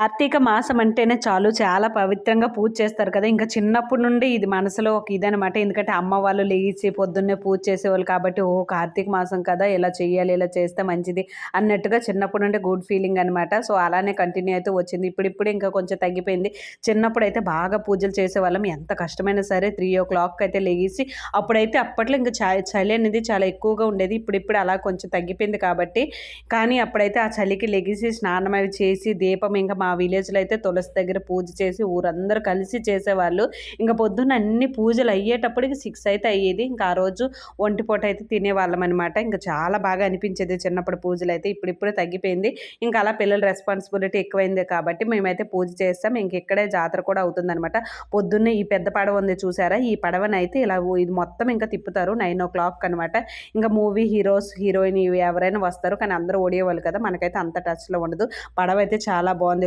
కార్తీక మాసం అంటేనే చాలు చాలా పవిత్రంగా పూజ చేస్తారు కదా. ఇంకా చిన్నప్పటి నుండి ఇది మనసులో ఒక ఇదనమాట ఎందుకంటే అమ్మ వాళ్ళు లేచి పొద్దున్నే పూజ చేసేవాళ్ళు కాబట్టి ఓ కార్తీక మాసం కదా ఇలా చేయాలి ఇలా చేస్తే మంచిది అన్నట్టుగా చిన్నప్పటి నుండి గుడ్ ఫీలింగ్ అనమాట సో అలానే కంటిన్యూ అయితే వచ్చింది. ఇప్పుడిప్పుడు ఇంకా కొంచెం తగ్గిపోయింది. చిన్నప్పుడు అయితే బాగా పూజలు చేసేవాళ్ళం. ఎంత కష్టమైనా సరే త్రీ ఓ క్లాక్ అయితే లేచి అప్పుడైతే అప్పట్లో ఇంకా చలి అనేది చాలా ఎక్కువగా ఉండేది. ఇప్పుడిప్పుడు అలా కొంచెం తగ్గిపోయింది కాబట్టి కానీ అప్పుడైతే ఆ చలికి లెగిసి స్నానం అవి చేసి దీపం ఇంకా మా విలేజ్లో అయితే తులసి దగ్గర పూజ చేసి ఊరందరూ కలిసి చేసేవాళ్ళు. ఇంకా పొద్దున్న అన్ని పూజలు అయ్యేటప్పటికి సిక్స్ అయితే అయ్యేది. ఇంకా ఆ రోజు ఒంటిపూట అయితే తినేవాళ్ళం అనమాట ఇంకా చాలా బాగా అనిపించేది చిన్నప్పుడు పూజలు అయితే ఇప్పుడిప్పుడే తగ్గిపోయింది. ఇంకా అలా పిల్లల రెస్పాన్సిబిలిటీ ఎక్కువైంది కాబట్టి మేమైతే పూజ చేస్తాం. ఇంక ఇక్కడే జాతర కూడా అవుతుందన్నమాట. పొద్దున్నే ఈ పెద్ద పడవ ఉంది చూసారా? ఈ పడవనైతే ఇలా ఇది మొత్తం ఇంకా తిప్పుతారు. నైన్ ఓ క్లాక్ అనమాట ఇంకా మూవీ హీరోస్ హీరోయిన్ ఇవి ఎవరైనా వస్తారు. కానీ అందరూ ఓడియేవాళ్ళు కదా. మనకైతే అంత టచ్లో ఉండదు. పడవ అయితే చాలా బాగుంది.